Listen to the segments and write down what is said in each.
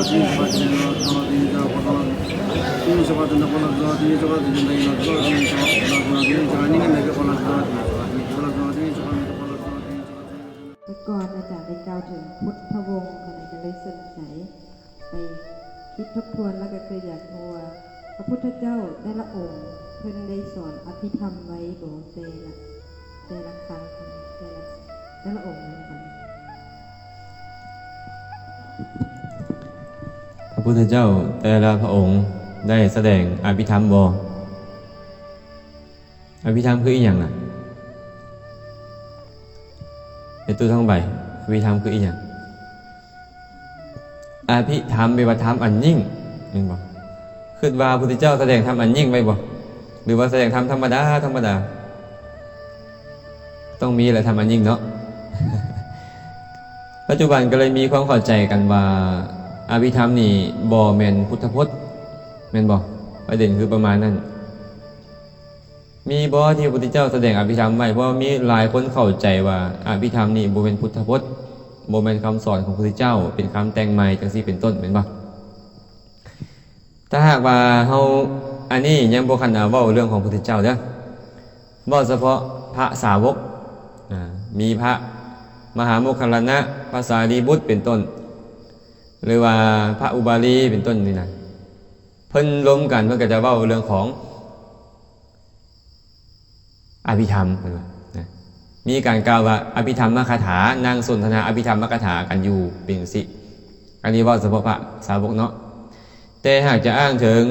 الرجيم فاتن النار كما دينك وقرآن في شفاعة نقول الزوات في شفاعة جندين الزوات من شفاعة الزوات من شفاعة نيني ميك قول الزوات ก่อนอาจารย์ได้กล่าวถึงพุทธวงศ์ขณะจะเลยสนใจไปคิดทบทวนแล้วก็เคยอยากรู้ว่าพระพุทธเจ้าแต่ละองค์เพิ่นได้สอนอภิธรรมไว้โดเซนละแต่ละครั้งแต่ละแต่ละองค์นะครับ ระพุทธเจ้าแต่ละพระองค์ได้แสดงอภิธรรมบออภิธรรมคืออีหยังน่ะในตู้ท่องใบอภิธรรมคืออีหยังอภิธรรมเป็นวัธรรมอันยิ่งเห็นบ่คือว่าพระพุทธเจ้าแสดงธรรมอันยิ่งไว้บ่หรือว่าแสดงธรรมธรรมดาธรรมดา ต้องมีแหละธรรมอันยิ่งเนาะปัจจุบันก็เลยมีความเข้าใจกันว่า อภิธรรมนี่บอแมนพุทธพจน์แมนบอประเด็นคือประมาณนั้น มีบอที่พระพุทธเจ้าแสดงอภิธรรมไว้เพราะมีหลายคนเข้าใจว่าอภิธรรมนี่บเป็นพุทธพจน์บเป็นคำสอนของพระพุทธเจ้า เป็นคำแต่งใหม่จังซี่เป็นต้นเป็นบ่ถ้าหากว่าเฮาอันนี้ยังบ่คันาว้าเรื่องของพระพุทธเจ้าเด้อว้าเฉพาะพระสาวกมีพระมหาโมคคัลลานะภาษาลีบุตรเป็นต้น หรือว่าพระอุบาลีเป็นต้นนี่นะเพิ่นรวมกันเพื่อก็จะเว้าเรื่องของอภิธรรมเนะมีการกล่าวว่าอภิธรรมมคาถานางสนทนาอภิธรรมมคาถากันอยู่เป็นสิ อันนี้ว่าเฉพาะพระสาวกเนาะแต่หากจะอ้างถึง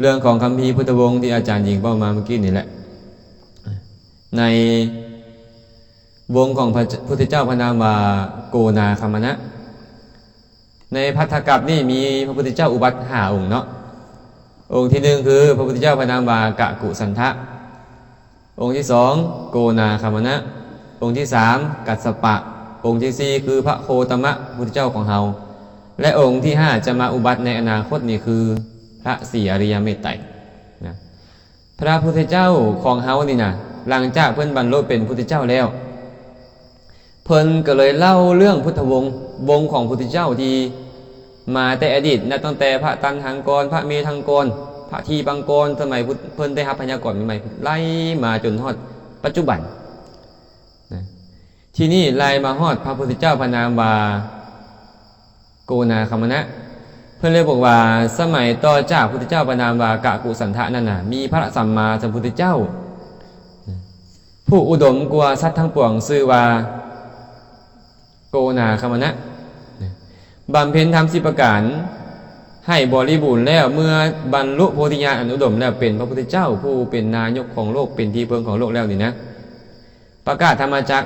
เรื่องของคำพีพุทธวงศ์ที่อาจารย์หญิงเป้ามาเมื่อกี้นี่แหละ ในวงของพระพุทธเจ้าพระนามว่าโกนาคามณะ ในพัทธกัปนี่มีพระพุทธเจ้าอุบัติห้าองค์เนาะองค์ที่หนึ่งคือพระพุทธเจ้าพระนามวากะกุสันทะ องค์ที่สองโกนาคามณะองค์ที่สามกัสสปะ องค์ที่สี่คือพระโคตมะพุทธเจ้าของเฮาและองค์ที่ห้าจะมาอุบัติในอนาคตนี่คือพระสี่อริยเมตไตรนะพระพุทธเจ้าของเฮานี่นะหลังจากเพื่อนบรรลุเป็นพุทธเจ้าแล้ว เพิ่นก็เลยเล่าเรื่องพุทธวงศ์วงของพุทธเจ้าที่ มาแต่อดีตนะตั้งแต่พระตันหังกร พระเมธังกร พระทีปังกร สมัยพุทธเพิ่นได้รับพยากรใหม่ไล่มาจนฮอดปัจจุบันนะที่นี่ไล่มาฮอดพระพุทธเจ้าพระนามว่าโกนาคามณะเพิ่นเลยบอกว่าสมัยต่อจากพุทธเจ้าพระนามว่ากะกุสันทะนั่นน่ะมีพระสัมมาสัมพุทธเจ้า ผู้อุดมกว่าสัตว์ทั้งปวงชื่อว่าโกนาคามณะ บำเพ็ญธรรมสิประการ ให้บริบูรณ์แล้วเมื่อบรรลุโพธิญาณอนุดมแล้วเป็นพระพุทธเจ้าผู้เป็นนายกของโลกเป็นที่เพิงของโลกแล้วนี่นะ ประกาศธรรมจัก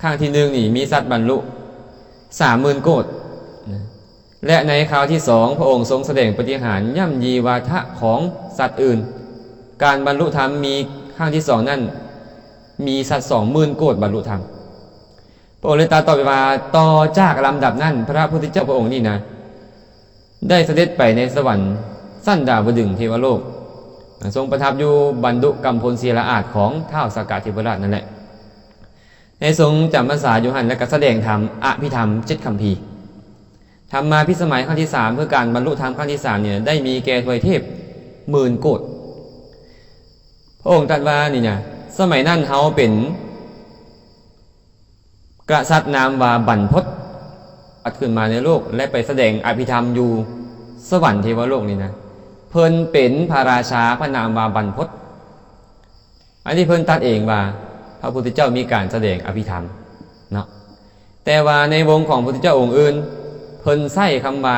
ข้างที่หนึ่งนี่มีสัตว์บรรลุสามหมื่นโกดและในคราวที่สองพระองค์ทรงแสดงปฏิหารย่ำยีวาทะของสัตว์อื่น การบรรลุธรรมมีข้างที่สองนั่นมีสัตว์สองหมื่นโกดบรรลุธรรม พระองค์เลยตรัดต่อไปว่าต่อจากลำดับนั้น พระพุทธเจ้าพระองค์นี่นะ ได้เสด็จไปในสวรรค์สั้นดาวดึงเทวโลก ทรงประทับอยู่บรรดุกัมพลเสียละอาจของท้าวสากาเทวราชนั่นแหละ ในทรงจำภาษาอยู่หันและก็แสดงธรรมอภิธรรมเจ็ดคำพีทำมาพิสมัยครั้งที่สามเพื่อการบรรลุธรรมครั้งที่สามเนี่ยได้มีแก่ทวยเทพหมื่นโกดพระองค์ตรัสว่านี่นะสมัยนั้นเขาเป็น กษัตริย์นามว่าบรรพตอัดขึ้นมาในโลก และไปแสดงอภิธรรมอยู่สวรรค์เทวโลกนี่นะ เพิ่นเป็นพระราชาพระนามว่าบรรพตอันนี้เพิ่นตัดเองว่าพระพุทธเจ้ามีการแสดงอภิธรรมเนาะแต่ว่าในวงของพระพุทธเจ้าองค์อื่น เพิ่นใส่คำว่า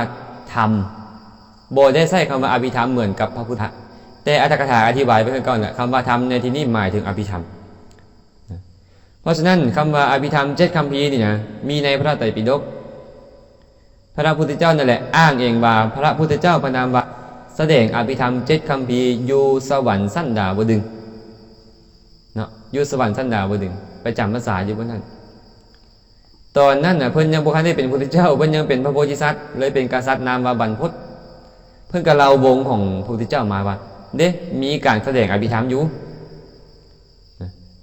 ธรรมโบได้ใส่คำว่าอภิธรรมเหมือนกับพระพุทธแต่อัตถกถาอธิบายไปก่อนแหละคำว่าธรรมในที่นี้หมายถึงอภิธรรม เพราะฉะนั้นคำว่าอภิธรรมเจ็ดคำพีนี่นะมีในพระไตรปิฎกพระพุทธเจ้านั่นแหละอ้างเองว่าพระพุทธเจ้าพระนามว่าแสดงอภิธรรมเจ็ดคำพีอยู่สวรรค์สั้นดาวดึงเนาะอยู่สวรรค์สั้นดาวดึงไปจำภาษาอยู่บนนั้นตอนนั้นน่ะเพิ่นยังบุคคลได้เป็นพุทธเจ้าเพิ่นยังเป็นพระโพธิสัตว์เลยเป็นกษัตริย์นามว่าบรรพตเพิ่นกับเราวงของพระพุทธเจ้ามาว่าเด้มีการแสดงอภิธรรมอยู่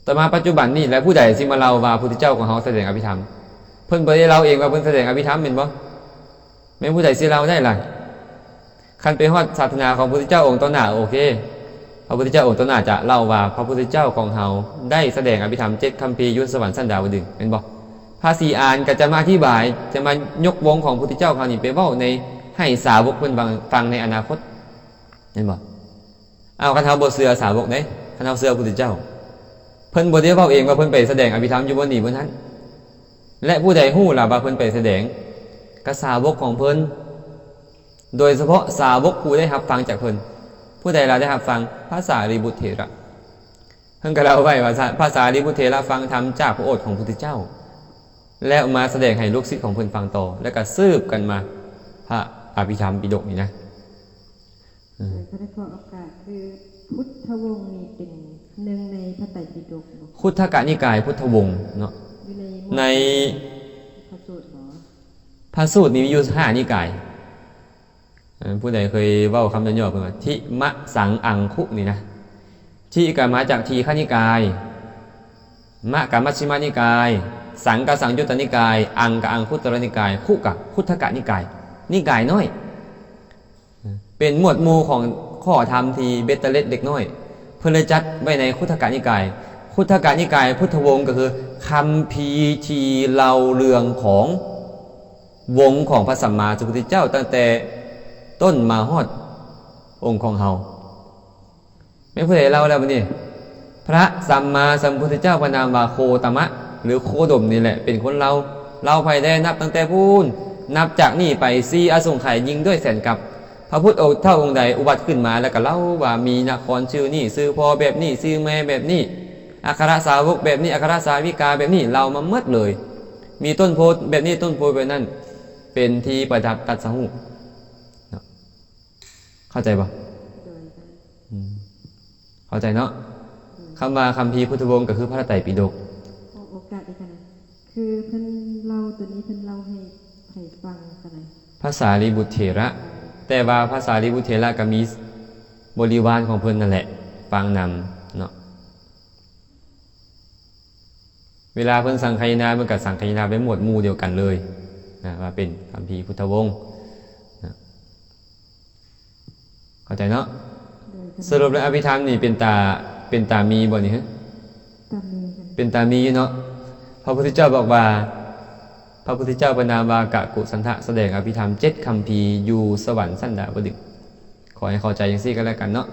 นะต่อมาปัจจุบันนี่แล้วผู้ใดสิมาเล่าว่าพุทธเจ้าของเฮาแสดงอภิธรรม เพิ่นบ่ได้เล่าเองว่าเพิ่นแสดงอภิธรรมแม่นบ่แม่ผู้ใดสิเล่าได้ล่ะคันไปฮอดศาสนาของพระพุทธเจ้าองค์ต้นหน้าโอเค พระพุทธเจ้าองค์ต้นหน้าจะเล่าว่าพระพุทธเจ้าของเฮาได้แสดงอภิธรรมเจ็ดคัมภีร์ยุทธสวรรค์สันดาวดึงส์แม่นบ่ภาษีอ่านก็จะมาอธิบาย จะมายกวงของพระพุทธเจ้าเขานี่ไปเว้าในให้สาวกเพิ่นฟังในอนาคตเห็นบ่เอาคันเฮาบ่เชื่อสาวกเด้คันเฮาเชื่อพระพุทธเจ้า เพิ่นบ่ได้เว้าเองว่าเพิ่นไปแสดงอภิธรรมอยู่บนนี้บนนั้น และผู้ใดฮู้ล่ะว่าเพิ่นไปแสดงก็สาวกของเพิ่นโดยเฉพาะสาวกผู้ได้รับฟังจากเพิ่นผู้ใดล่ะได้รับฟังภาษารีบุตเถระเพิ่นก็เล่าไว้ว่าภาษารีบุตเถระฟังธรรมจากพระโอษฐ์ของพระพุทธเจ้า แล้วมาแสดงให้ลูกศิษย์ของเพิ่นฟังต่อ แล้วก็สืบกันมาพระอภิธรรมปิฎกนี่นะโดยพระได้ขอโอกาสคือพุทธวงศ์นี่เป็น หนึ่งในพระไตรปิฎกบ่คุทธกนิกายพุทธวงศ์เนาะอยู่ในหมวดในพระสูตรหรอพระสูตรนี้มีอยู่ห้านิกายเอ่อผู้ใดเคยเว้าคำย่อๆเพิ่นว่าทิมะสังอังคุนี่นะทิก็มาจากทีฆนิกาย มะกับมัชฌิมานิกาย สังกับสังยุตตนิกาย อังกับอังคุตรนิกายคุกับคุทธกนิกาย นิกายน้อย เป็นหมวดหมู่ของข้อธรรมที่เบตเตอร์เล็ดเด็กน้อย เพื่อเลยจัดไว้ในคุทธกนิกายคุทธกนิกาย พุทธวงศ์ก็คือคำพีทีเล่าเรื่องของวงของพระสัมมาสัมพุทธเจ้า ตั้งแต่ต้นมาฮอดองค์ของเฮาไม่ผู้ใดเล่าแล้ววันนี้พระสัมมาสัมพุทธเจ้าพระนามว่าโคตมะ หรือโคดมนี่แหละ เป็นคนเราเราภายได้นับตั้งแต่พูนนับจากนี่ไปซีอสงไขยยิงด้วยแสนกับ พระพุทธองค์เท่าองค์ใดอุบัติขึ้นมาแล้วก็เล่าว่ามีนครชื่อนี่ซื้อพอแบบนี้ซื้อแม่แบบนี้อัครสาวกแบบนี้อัครสาวิกาแบบนี้เรามาเมดเลย มีต้นโพธิ์แบบนี้ต้นโพธิ์แบบนั้น เป็นที่ประดับตัดสหูเนาะเข้าใจปะโดยพระอืมเข้าใจเนาะคำว่าคำพีร์พุทธวงศ์ก็คือพระไตรปิฎกขอโอกาสอีกกันนะคือเพิ่นเล่าตัวนี้เพิ่นเล่าให้ให้ฟังกันนะภาษาลีบุตรเถระ แต่ว่าภาษาลีบุตรเถระก็มีบริวารของเพิ่นนั่นแหละฟังนำเนาะเวลาเพิ่นสังคายนาเมื่อกับสังคายนาเป็นหมวดหมู่เดียวกันเลยนะว่าเป็นคำพีร์พุทธวงศ์นะเข้าใจเนาะโดยพระสรุปแล้วอภิธรรมนี่เป็นตาเป็นตามีบ่นี่ฮะตามนี้กันเป็นตามีอยู่เนาะพระพุทธเจ้าบอกว่าพ ระพุทธเจ้าประนาวากะกุสันทะแสดงอภิธรรมเจ็ดคำพีอยู่สวรรค์สั้นดาวดึกขอให้เข้าใจอย่างซี่ก็แล้วกันเนาะ